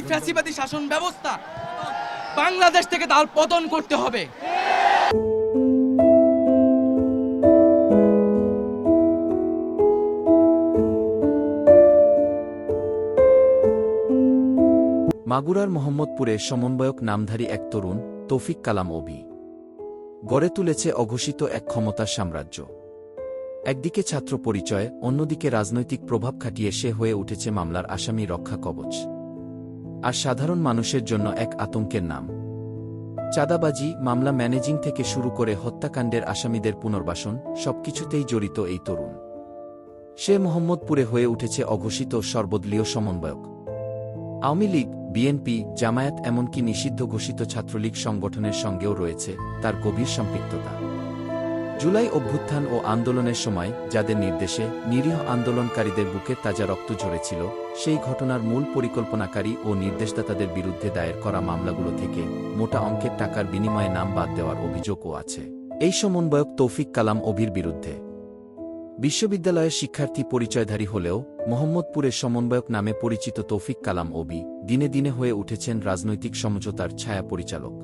এই ফ্যাসিবাদী শাসন ব্যবস্থা বাংলাদেশ থেকে তার পতন করতে হবে। মাগুরার মোহাম্মদপুরে সমন্বয়ক নামধারী এক তরুণ, তৌফিক কালাম অবি গড়ে তুলেছে অঘোষিত এক ক্ষমতার সাম্রাজ্য। একদিকে ছাত্র পরিচয়, অন্যদিকে রাজনৈতিক প্রভাব খাটিয়ে সে হয়ে উঠেছে মামলার আসামি রক্ষা কবচ। আর সাধারণ মানুষের জন্য এক আতঙ্কের নাম। চাঁদাবাজি, মামলা ম্যানেজিং থেকে শুরু করে হত্যাকাণ্ডের আসামিদের পুনর্বাসন, সবকিছুতেই জড়িত এই তরুণ। সে মোহাম্মদপুরে হয়ে উঠেছে অঘোষিত সর্বদলীয় সমন্বয়ক। আওয়ামী লীগ, বিএনপি, জামায়াত এমনকি নিষিদ্ধ ঘোষিত ছাত্রলীগ সংগঠনের সঙ্গেও রয়েছে তার গভীর সম্পৃক্ততা। জুলাই অভ্যুত্থান ও আন্দোলনের সময়, যাদের নির্দেশে নিরীহ আন্দোলনকারীদের বুকে তাজা রক্ত ঝরেছিল, সেই ঘটনার মূল পরিকল্পনাকারী ও নির্দেশদাতাদের বিরুদ্ধে দায়ের করা মামলাগুলো থেকে মোটা অঙ্কের টাকার বিনিময়ে নাম বাদ দেওয়ার অভিযোগও আছে। এই সমন্বয়ক তৌফিক কালাম অভির বিরুদ্ধে। বিশ্ববিদ্যালয়ের শিক্ষার্থী পরিচয়ধারী হলেও মোহাম্মদপুরের সমন্বয়ক নামে পরিচিত তৌফিক কালাম ওবি দিনে দিনে হয়ে উঠেছেন রাজনৈতিক সমঝোতার ছায়া পরিচালক।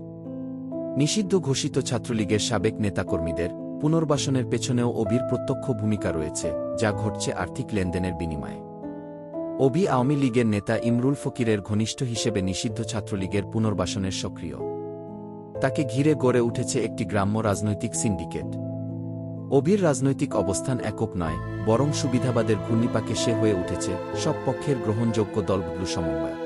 নিষিদ্ধ ঘোষিত ছাত্রলীগের সাবেক নেতাকর্মীদের পুনর্বাসনের পেছনেও অবির প্রত্যক্ষ ভূমিকা রয়েছে, যা ঘটছে আর্থিক লেনদেনের বিনিময়ে। অবি আওয়ামী লীগের নেতা ইমরুল ফকিরের ঘনিষ্ঠ হিসেবে নিষিদ্ধ ছাত্রলীগের পুনর্বাসনের সক্রিয়। তাকে ঘিরে গড়ে উঠেছে একটি গ্রাম্য রাজনৈতিক সিন্ডিকেট। অবির রাজনৈতিক অবস্থান একক নয়, বরং সুবিধাবাদের ঘূর্ণিপাকে সে হয়ে উঠেছে সব পক্ষের গ্রহণযোগ্য দলগুলো সমন্বয়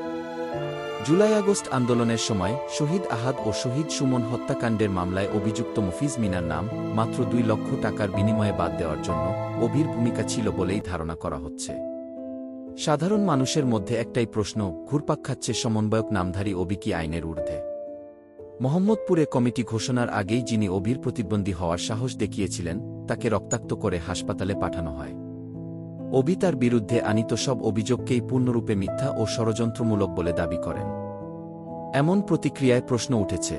জুলাই আগস্ট আন্দোলনের সময় শহীদ আহাদ ও শহীদ সুমন হত্যাকাণ্ডের মামলায় অভিযুক্ত মুফিজ মিনার নাম মাত্র দুই লক্ষ টাকার বিনিময়ে বাদ দেওয়ার জন্য অবির ভূমিকা ছিল বলেই ধারণা করা হচ্ছে। সাধারণ মানুষের মধ্যে একটাই প্রশ্ন, ঘুরপাক খাচ্ছে সমন্বয়ক নামধারী অবি কি আইনের ঊর্ধ্বে। মোহাম্মদপুরে কমিটি ঘোষণার আগেই যিনি অভির প্রতিদ্বন্দ্বী হওয়ার সাহস দেখিয়েছিলেন, তাকে রক্তাক্ত করে হাসপাতালে পাঠানো হয়। অবি তার বিরুদ্ধে আনিত সব অভিযোগকেই পূর্ণরূপে মিথ্যা ও ষড়যন্ত্রমূলক বলে দাবি করেন। এমন প্রতিক্রিয়ায় প্রশ্ন উঠেছে,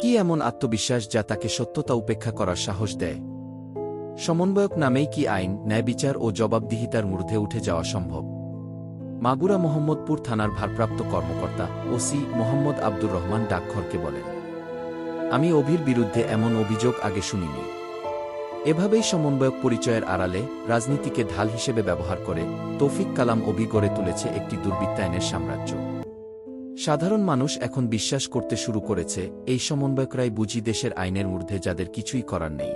কি এমন আত্মবিশ্বাস যা তাকে সত্যতা উপেক্ষা করার সাহস দেয়? সমন্বয়ক নামেই কি আইন, ন্যায়বিচার ও জবাবদিহিতার মূর্ধে উঠে যাওয়া সম্ভব? মাগুরা মোহাম্মদপুর থানার ভারপ্রাপ্ত কর্মকর্তা ওসি মোহাম্মদ আব্দুর রহমান ডাকঘরকে বলেন, আমি অভির বিরুদ্ধে এমন অভিযোগ আগে শুনিনি। এভাবেই সমন্বয়ক পরিচয়ের আড়ালে রাজনীতিকে ঢাল হিসেবে ব্যবহার করে তৌফিক কালাম অভি গড়ে তুলেছে একটি দুর্বৃত্তায়নের সাম্রাজ্য। সাধারণ মানুষ এখন বিশ্বাস করতে শুরু করেছে, এই সমন্বয়করাই বুঝি দেশের আইনের ঊর্ধ্বে যাদের কিছুই করার নেই।